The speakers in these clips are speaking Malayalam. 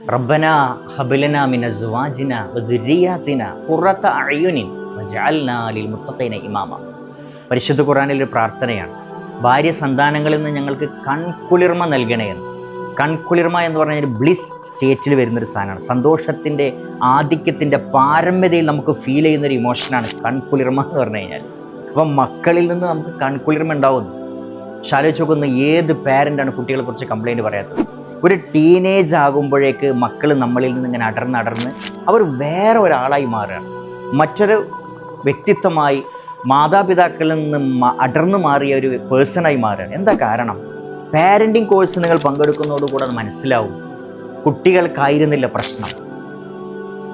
റബ്ബന ഹബലന മിന സുവാജിന വദുരിയാത്തിന ഖുറത അയുനിൻ വജഅൽനാ ലിൽ മുത്തഖീന ഇമാമ. പരിശുദ്ധ ഖുർആനിൽ ഒരു പ്രാർത്ഥനയാണ്. ഭാര്യ സന്താനങ്ങളിൽ നിന്ന് ഞങ്ങൾക്ക് കൺകുളിർമ നൽകണേ എന്ന്. കൺകുളിർമ എന്ന് പറഞ്ഞാൽ ഒരു ബ്ലിസ് സ്റ്റേറ്റിൽ വരുന്നൊരു സാധനമാണ്. സന്തോഷത്തിന്റെ ആധിക്യത്തിന്റെ പാരമ്യതയിൽ നമുക്ക് ഫീൽ ചെയ്യുന്നൊരു ഇമോഷനാണ് കൺകുളിർമ എന്ന് പറഞ്ഞു കഴിഞ്ഞാൽ. അപ്പം മക്കളിൽ നിന്ന് നമുക്ക് കൺകുളിർമ ഉണ്ടാവുന്നു. പക്ഷെ ആലോചിച്ച് നോക്കുന്ന ഏത് പാരന്റാണ് കുട്ടികളെ കുറിച്ച് കംപ്ലൈന്റ് പറയാത്തത്? ഒരു ടീനേജ് ആകുമ്പോഴേക്ക് മക്കൾ നമ്മളിൽ നിന്ന് ഇങ്ങനെ അടർന്ന് അടർന്ന് അവർ വേറെ ഒരാളായി മാറുകയാണ്. മറ്റൊരു വ്യക്തിത്വമായി മാതാപിതാക്കളിൽ നിന്ന് അടർന്നു മാറിയ ഒരു പേഴ്സണായി മാറുകയാണ്. എന്താ കാരണം? പാരന്റിങ് കോഴ്സ് നിങ്ങൾ പങ്കെടുക്കുന്നതോടുകൂടെ മനസ്സിലാവും. കുട്ടികൾക്കായിരുന്നില്ല പ്രശ്നം.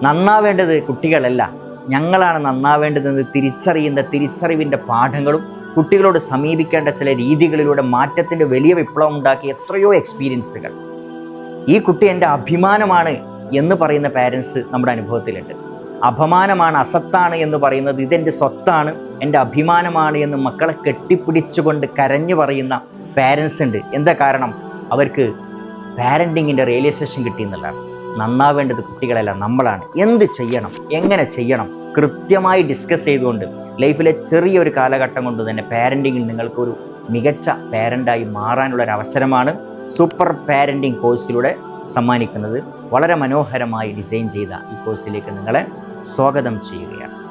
നന്നാവേണ്ടത് കുട്ടികളല്ല. ഞങ്ങളാണ് നന്നാവേണ്ടതെന്ന് തിരിച്ചറിയുന്ന തിരിച്ചറിവിന്റെ പാഠങ്ങളും കുട്ടികളോട് സമീപിക്കേണ്ട ചില രീതികളിലൂടെ മാറ്റത്തിന്റെ വലിയ വിപ്ലവം ഉണ്ടാക്കിയ എത്രയോ എക്സ്പീരിയൻസുകൾ ഈ കുട്ടി എന്റെ അഭിമാനമാണ് എന്ന് പറയുന്ന പാരൻസ് നമ്മുടെ അനുഭവത്തിലുണ്ട്. അപമാനമാണ് അസത്താണ് എന്ന് പറയുന്നത് ഇതെന്റെ സ്വത്താണ് എന്റെ അഭിമാനമാണ് എന്ന് മക്കളെ കെട്ടിപ്പിടിച്ചുകൊണ്ട് കരഞ്ഞു പറയുന്ന പാരൻസ് ഉണ്ട്. എന്താ കാരണം? അവർക്ക് പാരന്റിങ്ങിന്റെ റിയലൈസേഷൻ കിട്ടിയെന്നുള്ളതാണ് നന്നാവേണ്ടത് കുട്ടികളല്ല നമ്മളാണ്. എന്ത് ചെയ്യണം? എങ്ങനെ ചെയ്യണം? കൃത്യമായി ഡിസ്കസ് ചെയ്തുകൊണ്ട് ലൈഫിലെ ചെറിയൊരു കാലഘട്ടം കൊണ്ട് തന്നെ പാരന്റിങ്ങിൽ നിങ്ങൾക്കൊരു മികച്ച പാരന്റായി മാറാനുള്ള ഒരു അവസരമാണ് സൂപ്പർ പാരന്റിങ് കോഴ്സിലൂടെ സമ്മാനിക്കുന്നത്. വളരെ മനോഹരമായി ഡിസൈൻ ചെയ്ത ഈ കോഴ്സിലേക്ക് നിങ്ങളെ സ്വാഗതം ചെയ്യുകയാണ്.